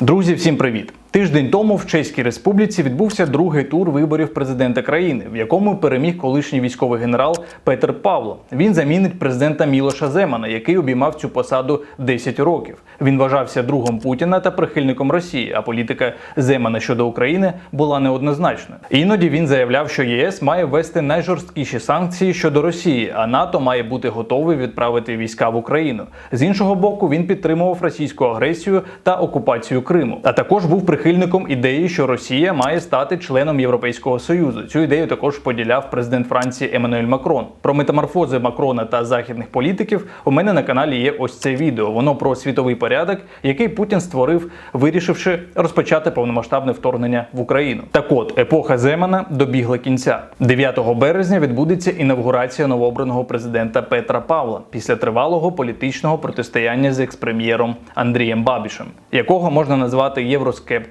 Друзі, всім привіт! Тиждень тому в Чеській Республіці відбувся другий тур виборів президента країни, в якому переміг колишній військовий генерал Петер Павло. Він замінить президента Мілоша Земана, який обіймав цю посаду 10 років. Він вважався другом Путіна та прихильником Росії, а політика Земана щодо України була неоднозначною. Іноді він заявляв, що ЄС має ввести найжорсткіші санкції щодо Росії, а НАТО має бути готовий відправити війська в Україну. З іншого боку, він підтримував російську агресію та окупацію Криму, а також був прихильником ідеї, що Росія має стати членом Європейського союзу. Цю ідею також поділяв президент Франції Еммануель Макрон. Про метаморфози Макрона та західних політиків у мене на каналі є ось це відео. Воно про світовий порядок, який Путін створив, вирішивши розпочати повномасштабне вторгнення в Україну. Так от епоха Земана добігла кінця. 9 березня відбудеться інавгурація новообраного президента Петра Павла після тривалого політичного протистояння з експрем'єром Андрієм Бабішем, якого можна назвати євроскептиком,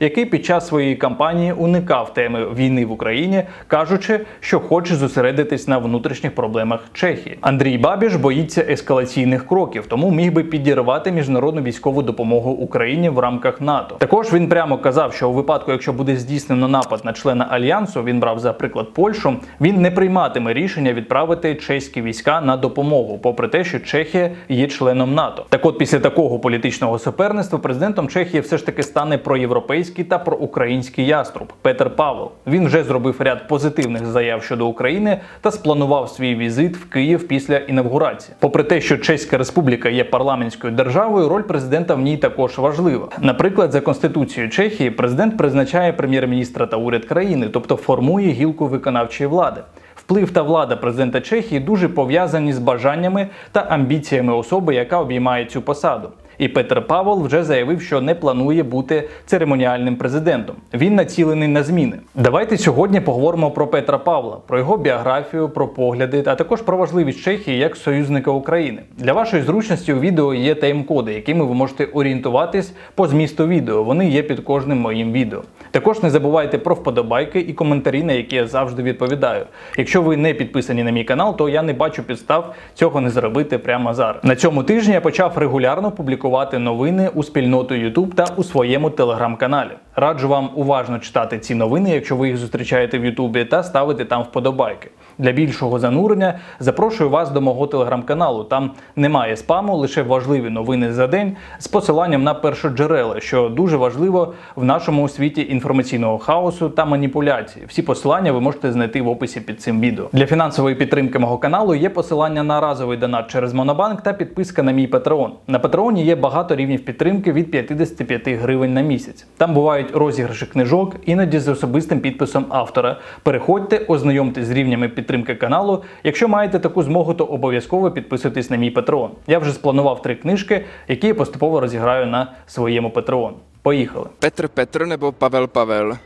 який під час своєї кампанії уникав теми війни в Україні, кажучи, що хоче зосередитись на внутрішніх проблемах Чехії. Андрій Бабіш боїться ескалаційних кроків, тому міг би підірвати міжнародну військову допомогу Україні в рамках НАТО. Також він прямо казав, що у випадку, якщо буде здійснено напад на члена альянсу, він брав за приклад Польщу, він не прийматиме рішення відправити чеські війська на допомогу, попри те, що Чехія є членом НАТО. Так от після такого політичного суперництва президентом Чехії все ж таки стане проєвропейський та проукраїнський яструб Петер Павел. Він вже зробив ряд позитивних заяв щодо України та спланував свій візит в Київ після інавгурації. Попри те, що Чеська Республіка є парламентською державою, роль президента в ній також важлива. Наприклад, за конституцією Чехії президент призначає прем'єр-міністра та уряд країни, тобто формує гілку виконавчої влади. Вплив та влада президента Чехії дуже пов'язані з бажаннями та амбіціями особи, яка обіймає цю посаду. І Петр Павел вже заявив, що не планує бути церемоніальним президентом. Він націлений на зміни. Давайте сьогодні поговоримо про Петра Павла, про його біографію, про погляди, а також про важливість Чехії як союзника України. Для вашої зручності у відео є тайм-коди, якими ви можете орієнтуватись по змісту відео. Вони є під кожним моїм відео. Також не забувайте про вподобайки і коментарі, на які я завжди відповідаю. Якщо ви не підписані на мій канал, то я не бачу підстав цього не зробити прямо зараз. На цьому тижні я почав регулярно публікувати новини у спільноту YouTube та у своєму телеграм-каналі. Раджу вам уважно читати ці новини, якщо ви їх зустрічаєте в Ютубі, та ставити там вподобайки. Для більшого занурення запрошую вас до мого телеграм-каналу. Там немає спаму, лише важливі новини за день з посиланням на першоджерела, що дуже важливо в нашому світі інформаційного хаосу та маніпуляції. Всі посилання ви можете знайти в описі під цим відео. Для фінансової підтримки мого каналу є посилання на разовий донат через Монобанк та підписка на мій Патреон. На Патреоні є багато рівнів підтримки від 55 гривень на місяць. Там бувають розіграші книжок, іноді з особистим підписом автора. Переходьте, ознайомтесь з рівнями підтримки каналу. Якщо маєте таку змогу, то обов'язково підписуйтесь на мій Патреон. Я вже спланував три книжки, які я поступово розіграю на своєму Патреон. Поїхали. Петр Петр або Павел Pavel?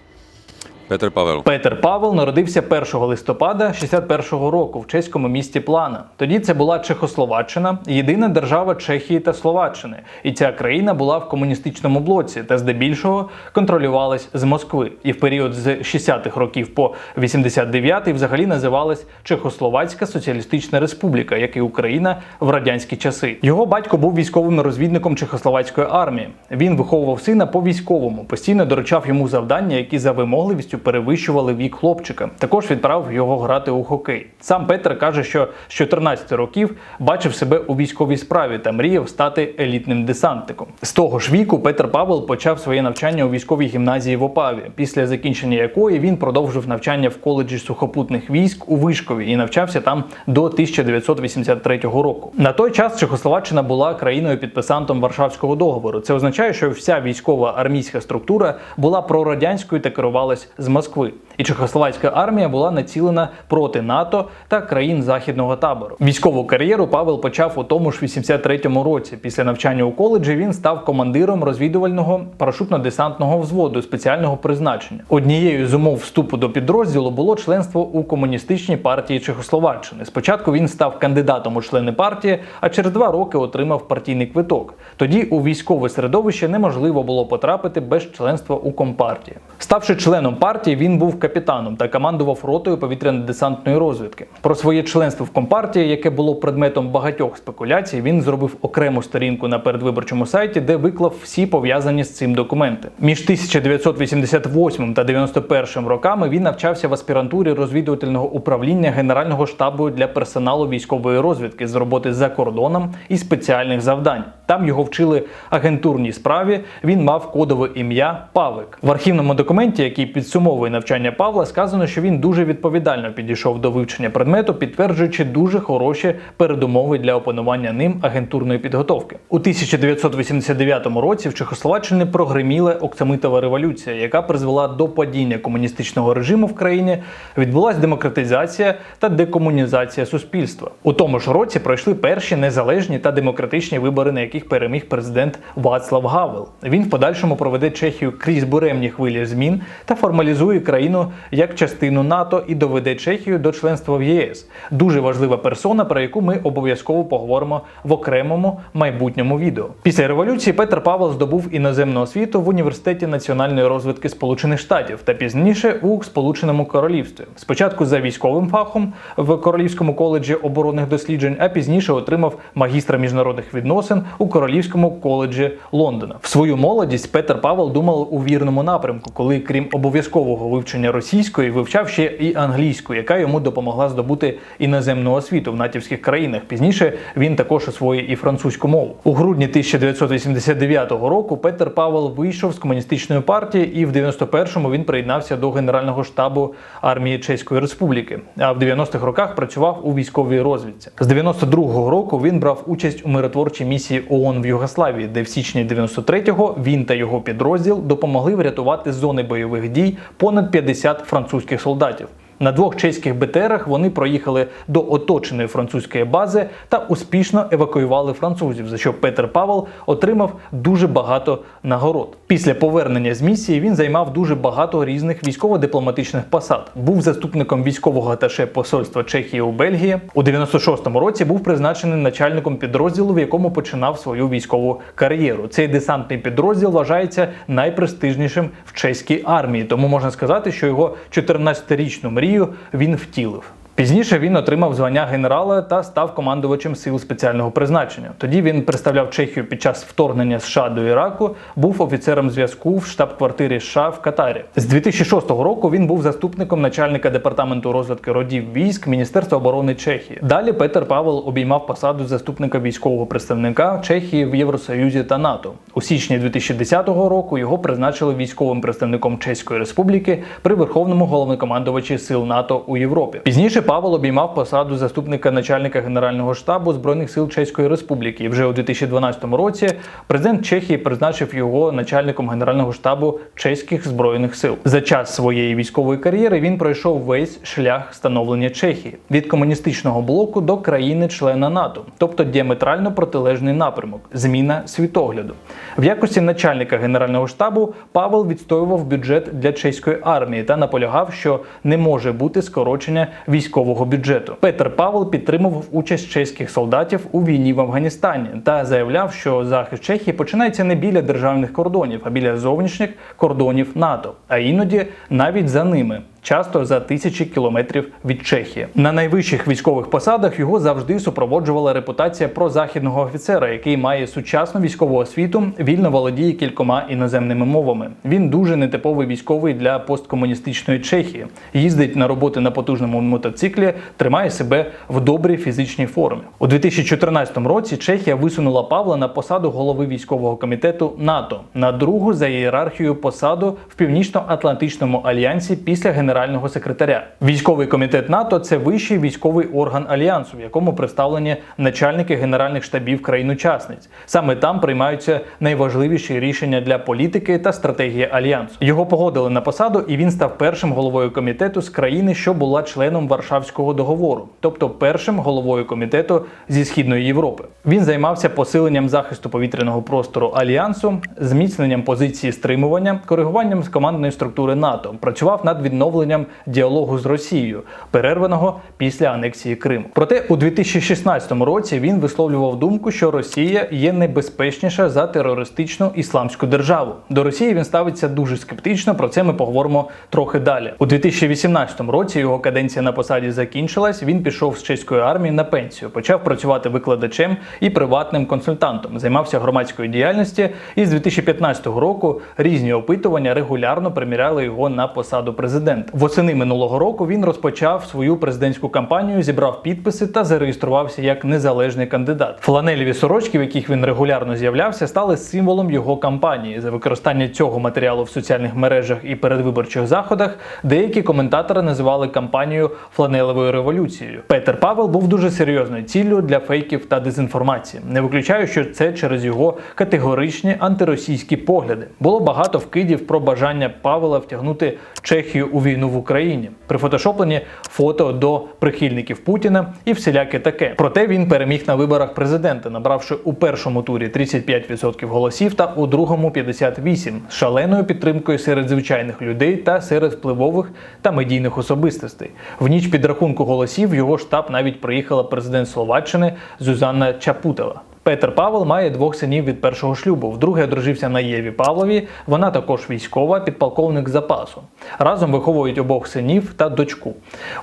Петр Павел. Петер Павел народився 1 листопада 61-го року в чеському місті Плана. Тоді це була Чехословаччина, єдина держава Чехії та Словаччини. І ця країна була в комуністичному блоці та здебільшого контролювалась з Москви. І в період з 60-х років по 89-й взагалі називалась Чехословацька Соціалістична Республіка, як і Україна в радянські часи. Його батько був військовим розвідником Чехословацької армії. Він виховував сина по військовому, постійно доручав йому завдання, які за вимогливістю перевищували вік хлопчика. Також відправив його грати у хокей. Сам Петр каже, що з 14 років бачив себе у військовій справі та мріяв стати елітним десантником. З того ж віку Петр Павел почав своє навчання у військовій гімназії в Опаві, після закінчення якої він продовжив навчання в коледжі сухопутних військ у Вишкові і навчався там до 1983 року. На той час Чехословаччина була країною підписантом Варшавського договору. Це означає, що вся військова армійська структура була прорадянською та керувалась з Москви. І Чехословацька армія була націлена проти НАТО та країн західного табору. Військову кар'єру Павел почав у тому ж 83-му році. Після навчання у коледжі він став командиром розвідувального парашутно-десантного взводу спеціального призначення. Однією з умов вступу до підрозділу було членство у комуністичній партії Чехословаччини. Спочатку він став кандидатом у члени партії, а через два роки отримав партійний квиток. Тоді у військове середовище неможливо було потрапити без членства у компартії. Ставши членом партії, він був капітаном та командував ротою повітряно-десантної розвідки. Про своє членство в компартії, яке було предметом багатьох спекуляцій, він зробив окрему сторінку на передвиборчому сайті, де виклав всі пов'язані з цим документи. Між 1988 та 91 роками він навчався в аспірантурі розвідувального управління Генерального штабу для персоналу військової розвідки з роботи за кордоном і спеціальних завдань. Там його вчили агентурній справі. Він мав кодове ім'я Павик. В архівному документі, який підсумовує навчання Павла, сказано, що він дуже відповідально підійшов до вивчення предмету, підтверджуючи дуже хороші передумови для опанування ним агентурної підготовки. У 1989 році в Чехословаччині прогреміла оксамитова революція, яка призвела до падіння комуністичного режиму в країні. Відбулася демократизація та декомунізація суспільства. У тому ж році пройшли перші незалежні та демократичні вибори, на яких переміг президент Вацлав Гавел. Він в подальшому проведе Чехію крізь буремні хвилі змін та формалізує країну як частину НАТО і доведе Чехію до членства в ЄС. Дуже важлива персона, про яку ми обов'язково поговоримо в окремому майбутньому відео. Після революції Петр Павел здобув іноземну освіту в університеті національної розвитки Сполучених Штатів та пізніше у Сполученому Королівстві. Спочатку за військовим фахом в Королівському коледжі оборонних досліджень, а пізніше отримав магістра міжнародних відносин у Королівському коледжі Лондона. В свою молодість Петр Павел думав у вірному напрямку, коли крім обов'язкового вивчення російської, вивчав ще і англійську, яка йому допомогла здобути іноземну освіту в натівських країнах. Пізніше він також освоїв і французьку мову. У грудні 1989 року Петр Павел вийшов з комуністичної партії, і в 91-му він приєднався до Генерального штабу армії Чеської Республіки. А в 90-х роках працював у військовій розвідці. З 92-го року він брав участь у миротворчій місії ООН в Югославії, де в січні 93-го він та його підрозділ допомогли врятувати з зони бойових дій понад 50 французьких солдатів. На двох чеських БТРах вони проїхали до оточеної французької бази та успішно евакуювали французів, за що Петр Павел отримав дуже багато нагород. Після повернення з місії він займав дуже багато різних військово-дипломатичних посад. Був заступником військового аташе посольства Чехії у Бельгії. У 96-му році був призначений начальником підрозділу, в якому починав свою військову кар'єру. Цей десантний підрозділ вважається найпрестижнішим в чеській армії, тому можна сказати, що його 14-річну мрію він втілив. Пізніше він отримав звання генерала та став командувачем сил спеціального призначення. Тоді він представляв Чехію під час вторгнення США до Іраку, був офіцером зв'язку в штаб-квартирі США в Катарі. З 2006 року він був заступником начальника департаменту розвитку родів військ Міністерства оборони Чехії. Далі Петер Павел обіймав посаду заступника військового представника Чехії в Євросоюзі та НАТО. У січні 2010 року його призначили військовим представником Чеської Республіки при Верховному головнокомандувачі сил НАТО у Європі. Пізніше Павел обіймав посаду заступника начальника Генерального штабу Збройних сил Чеської Республіки. І вже у 2012 році президент Чехії призначив його начальником Генерального штабу чеських збройних сил. За час своєї військової кар'єри він пройшов весь шлях становлення Чехії від комуністичного блоку до країни-члена НАТО, тобто діаметрально протилежний напрямок зміна світогляду. В якості начальника Генерального штабу Павел відстоював бюджет для чеської армії та наполягав, що не може бути скорочення військового бюджету. Петр Павел підтримував участь чеських солдатів у війні в Афганістані та заявляв, що захист Чехії починається не біля державних кордонів, а біля зовнішніх кордонів НАТО, а іноді навіть за ними. Часто за тисячі кілометрів від Чехії на найвищих військових посадах його завжди супроводжувала репутація прозахідного офіцера, який має сучасну військову освіту, вільно володіє кількома іноземними мовами. Він дуже нетиповий військовий для посткомуністичної Чехії. Їздить на роботи на потужному мотоциклі, тримає себе в добрій фізичній формі. У 2014 році Чехія висунула Павла на посаду голови військового комітету НАТО на другу за ієрархією посаду в Північно-Атлантичному альянсі після генерального секретаря. Військовий комітет НАТО це вищий військовий орган альянсу, в якому представлені начальники генеральних штабів країн-учасниць. Саме там приймаються найважливіші рішення для політики та стратегії альянсу. Його погодили на посаду, і він став першим головою комітету з країни, що була членом Варшавського договору, тобто першим головою комітету зі східної Європи. Він займався посиленням захисту повітряного простору альянсу, зміцненням позиції стримування, коригуванням з командної структури НАТО, працював над відновленням відновленням діалогу з Росією, перерваного після анексії Криму. Проте у 2016 році він висловлював думку, що Росія є небезпечніша за терористичну ісламську державу. До Росії він ставиться дуже скептично. Про це ми поговоримо трохи далі. У 2018 році його каденція на посаді закінчилась. Він пішов з чеської армії на пенсію, почав працювати викладачем і приватним консультантом, займався громадською діяльністю. І з 2015 року різні опитування регулярно приміряли його на посаду президента. Восени минулого року він розпочав свою президентську кампанію, зібрав підписи та зареєструвався як незалежний кандидат. Фланелеві сорочки, в яких він регулярно з'являвся, стали символом його кампанії. За використання цього матеріалу в соціальних мережах і передвиборчих заходах деякі коментатори називали кампанію фланелевою революцією. Петер Павел був дуже серйозною ціллю для фейків та дезінформації. Не виключаю, що це через його категоричні антиросійські погляди. Було багато вкидів про бажання Павела втягнути Чехію у війну в Україні. Прифотошоплені фото до прихильників Путіна і всіляке таке. Проте він переміг на виборах президента, набравши у першому турі 35% голосів та у другому 58% з шаленою підтримкою серед звичайних людей та серед впливових та медійних особистостей. В ніч підрахунку голосів в його штаб навіть приїхала президент Словаччини Зузанна Чапутова. Петер Павел має двох синів від першого шлюбу. Вдруге одружився на Єві Павлові. Вона також військова, підполковник запасу. Разом виховують обох синів та дочку.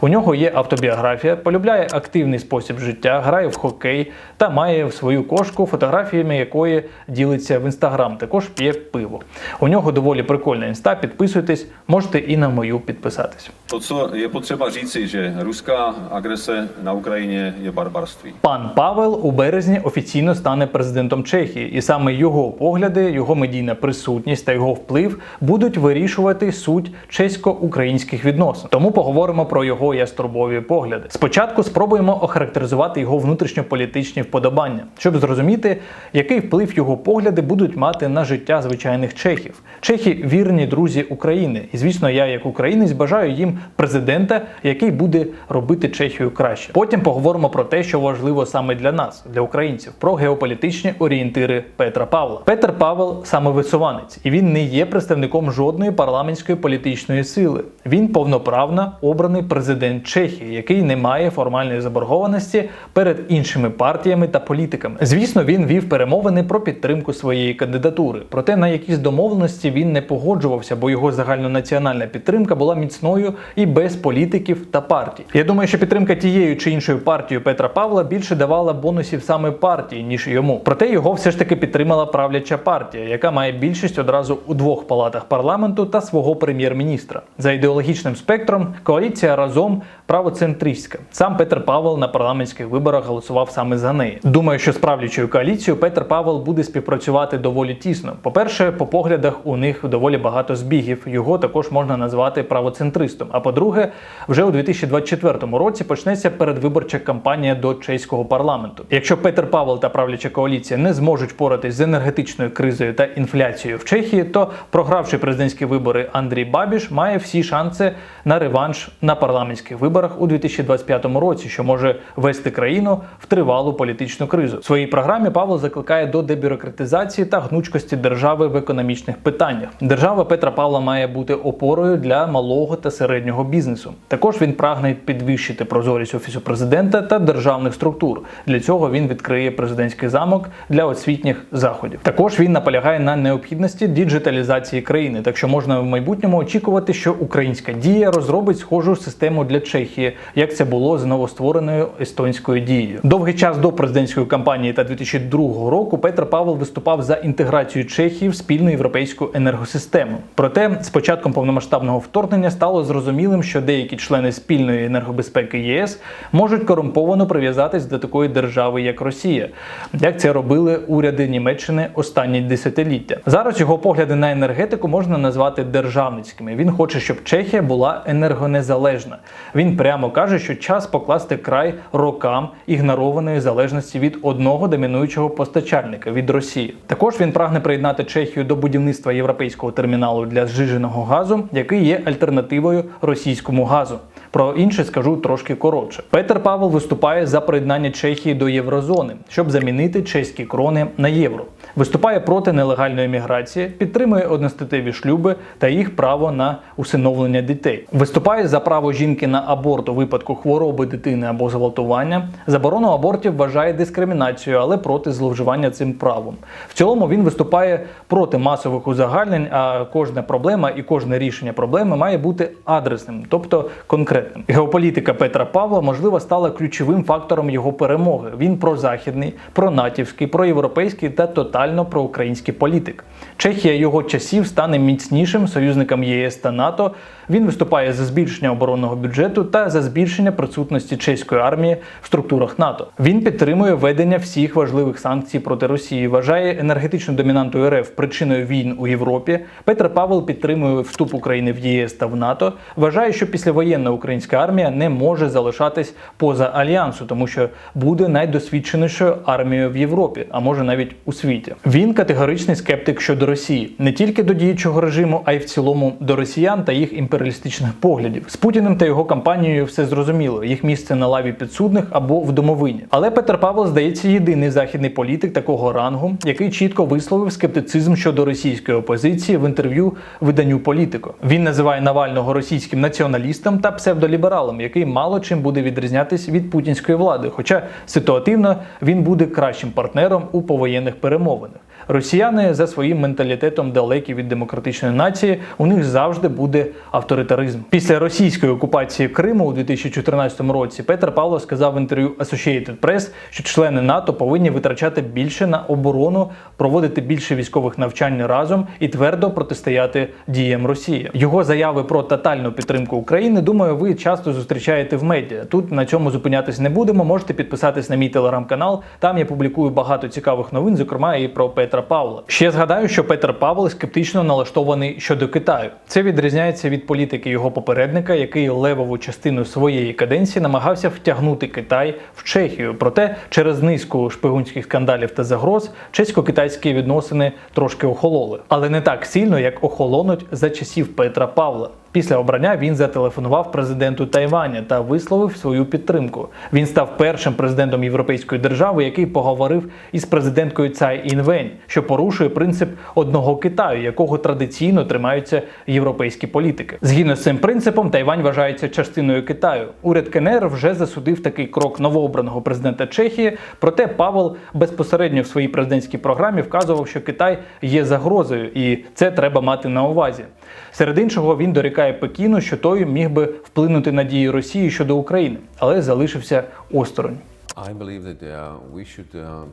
У нього є автобіографія, полюбляє активний спосіб життя, грає в хокей та має свою кошку, фотографіями якої ділиться в інстаграм. Також п'є пиво. У нього доволі прикольна інста. Підписуйтесь, можете і на мою підписатись. Co je potřeba říci, že ruská agrese na Ukrajině je barbarství. Пан Павел у березні офіційно стане президентом Чехії, і саме його погляди, його медійна присутність та його вплив будуть вирішувати суть чесько-українських відносин. Тому поговоримо про його яструбові погляди. Спочатку спробуємо охарактеризувати його внутрішньополітичні вподобання, щоб зрозуміти, який вплив його погляди будуть мати на життя звичайних чехів. Чехи вірні друзі України, і звісно, я як українець бажаю їм президента, який буде робити Чехію краще. Потім поговоримо про те, що важливо саме для нас, для українців, про геополітичні орієнтири Петра Павла. Петр Павел самовисуванець, і він не є представником жодної парламентської політичної сили. Він повноправно обраний президент Чехії, який не має формальної заборгованості перед іншими партіями та політиками. Звісно, він вів перемовини про підтримку своєї кандидатури. Проте на якісь домовленості він не погоджувався, бо його загальнонаціональна підтримка була міцною і без політиків та партій. Я думаю, що підтримка тією чи іншою партією Петра Павла більше давала бонусів саме партії, ніж йому. Проте його все ж таки підтримала правляча партія, яка має більшість одразу у двох палатах парламенту та свого прем'єр-міністра. За ідеологічним спектром коаліція разом правоцентристська. Сам Петр Павел на парламентських виборах голосував саме за неї. Думаю, що з правлячою коаліцією Петр Павел буде співпрацювати доволі тісно. По-перше, по поглядах у них доволі багато збігів. Його також можна назвати правоцентристом. А по-друге, вже у 2024 році почнеться передвиборча кампанія до чеського парламенту. Якщо Петр Павел та правляча коаліція не зможуть впоратись з енергетичною кризою та інфляцією в Чехії, то програвши президентські вибори Андрій Бабіш має всі шанси на реванш на парламентських виборах у 2025 році, що може вести країну в тривалу політичну кризу. В своїй програмі Павло закликає до дебюрократизації та гнучкості держави в економічних питаннях. Держава Петра Павла має бути опорою для малого та середнього бізнесу. Також він прагне підвищити прозорість офісу президента та державних структур. Для цього він відкриє президентський замок для освітніх заходів. Також він наполягає на необхідності діджиталізації країни, так що можна в майбутньому очікувати, що українська дія розробить схожу систему для Чехії, як це було з новоствореною естонською дією. Довгий час до президентської кампанії та 2002 року Петр Павел виступав за інтеграцію Чехії в спільну європейську енергосистему. Проте з початком повномасштабного вторгнення стало зрозумілим, що деякі члени спільної енергобезпеки ЄС можуть корумповано прив'язатись до такої держави, як Росія, як це робили уряди Німеччини останні десятиліття. Зараз його погляди на енергетику можна назвати державницькими. Він хоче, щоб Чехія була енергонезалежна. Він прямо каже, що час покласти край рокам ігнорованої залежності від одного домінуючого постачальника від Росії. Також він прагне приєднати Чехію до будівництва європейського терміналу для зжиженого газу, який є альтернативою російському газу. Про інше скажу трошки коротше. Петер Павел виступає за приєднання Чехії до єврозони, щоб замінити чеські крони на євро. Виступає проти нелегальної міграції, підтримує одностатеві шлюби та їх право на усиновлення дітей. Виступає за право жінки на аборт у випадку хвороби дитини або зґвалтування. Заборону абортів вважає дискримінацією, але проти зловживання цим правом. В цілому він виступає проти масових узагальнень, а кожна проблема і кожне рішення проблеми має бути адресним, тобто конкретним. Геополітика Петра Павла можливо стала ключовим фактором його перемоги. Він прозахідний, пронатівський, проєвропейський та тотально проукраїнський політик. Чехія його часів стане міцнішим союзником ЄС та НАТО. Він виступає за збільшення оборонного бюджету та за збільшення присутності чеської армії в структурах НАТО. Він підтримує введення всіх важливих санкцій проти Росії, вважає енергетичну домінанту РФ причиною війн у Європі. Петр Павел підтримує вступ України в ЄС та в НАТО. Вважає, що післявоєнна українська армія не може залишатись поза альянсу, тому що буде найдосвідченішою армією в Європі, а може навіть у світі. Він категоричний скептик щодо Росії, не тільки до діючого режиму, а й в цілому до росіян та їх імперіалістичних поглядів. З Путіним та його кампанією все зрозуміло. Їх місце на лаві підсудних або в домовині. Але Петр Павел здається єдиний західний політик такого рангу, який чітко висловив скептицизм щодо російської опозиції в інтерв'ю виданню Політико. Він називає Навального російським націоналістом та псевдолібералом, який мало чим буде відрізнятись від путінської влади. Хоча ситуативно він буде кращим партнером у повоєнних перемовинах. Росіяни за своїм менталітетом далекі від демократичної нації. У них завжди буде авторитаризм. Після російської окупації Криму у 2014 році Петр Павло сказав в інтерв'ю Associated Press, що члени НАТО повинні витрачати більше на оборону, проводити більше військових навчань разом і твердо протистояти діям Росії. Його заяви про тотальну підтримку України. Думаю, ви часто зустрічаєте в медіа. Тут на цьому зупинятись не будемо. Можете підписатись на мій телеграм-канал. Там я публікую багато цікавих новин, зокрема і про Петра Павла. Ще згадаю, що Петр Павел скептично налаштований щодо Китаю. Це відрізняється від політики його попередника, який левову частину своєї каденції намагався втягнути Китай в Чехію. Проте через низку шпигунських скандалів та загроз чесько-китайські відносини трошки охололи, але не так сильно, як охолонуть за часів Петра Павла. Після обрання він зателефонував президенту Тайваня та висловив свою підтримку. Він став першим президентом європейської держави, який поговорив із президенткою Цай Інвень, що порушує принцип одного Китаю, якого традиційно тримаються європейські політики. Згідно з цим принципом, Тайвань вважається частиною Китаю. Уряд КНР вже засудив такий крок новообраного президента Чехії. Проте Павел безпосередньо в своїй президентській програмі вказував, що Китай є загрозою, і це треба мати на увазі. Серед іншого, він дорікає Пекіну, що той міг би вплинути на дії Росії щодо України, але залишився осторонь. Uh, uh, uh,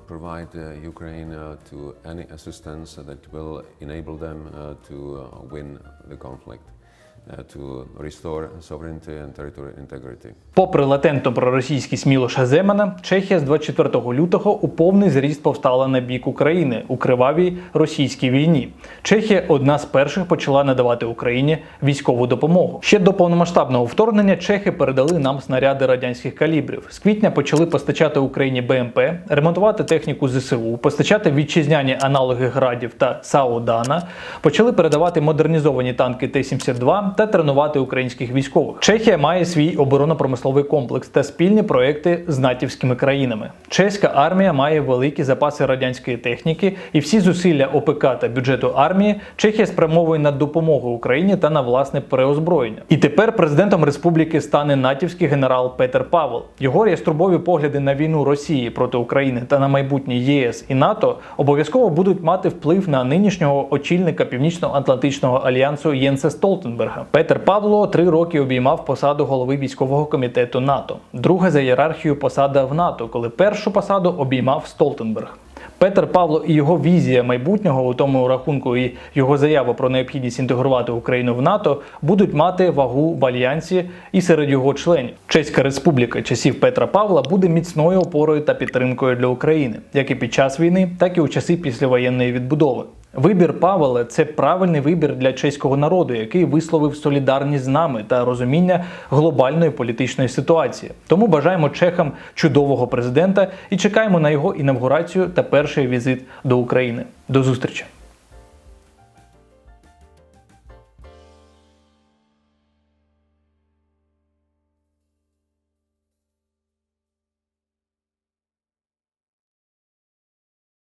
uh, assistance that will enable them uh, to uh, win the conflict, uh, to restore sovereignty and territorial integrity. Попри латентно проросійськість Мілоша Земана, Чехія з 24 лютого у повний зріст повстала на бік України у кривавій російській війні. Чехія одна з перших почала надавати Україні військову допомогу. Ще до повномасштабного вторгнення чехи передали нам снаряди радянських калібрів. З квітня почали постачати Україні БМП, ремонтувати техніку ЗСУ, постачати вітчизняні аналоги градів та САУ Дана, почали передавати модернізовані танки Т-72 та тренувати українських військових. Чехія має свій оборонно-промисловий комплекс та спільні проекти з натівськими країнами. Чеська армія має великі запаси радянської техніки, і всі зусилля ОПК та бюджету армії Чехія спрямовує на допомогу Україні та на власне переозброєння. І тепер президентом республіки стане натівський генерал Петер Павел. Його яструбові погляди на війну Росії проти України та на майбутнє ЄС і НАТО обов'язково будуть мати вплив на нинішнього очільника Північно-Атлантичного альянсу Єнса Столтенберга. Петер Павло три роки обіймав посаду голови військового комітету НАТО. Друга за ієрархією посада в НАТО, коли першу посаду обіймав Столтенберг. Петер Павло і його візія майбутнього, у тому рахунку, і його заява про необхідність інтегрувати Україну в НАТО будуть мати вагу в альянсі і серед його членів. Чеська республіка часів Петра Павла буде міцною опорою та підтримкою для України, як і під час війни, так і у часи післявоєнної відбудови. Вибір Павела це правильний вибір для чеського народу, який висловив солідарність з нами та розуміння глобальної політичної ситуації. Тому бажаємо чехам чудового президента і чекаємо на його інавгурацію та перший візит до України. До зустрічі!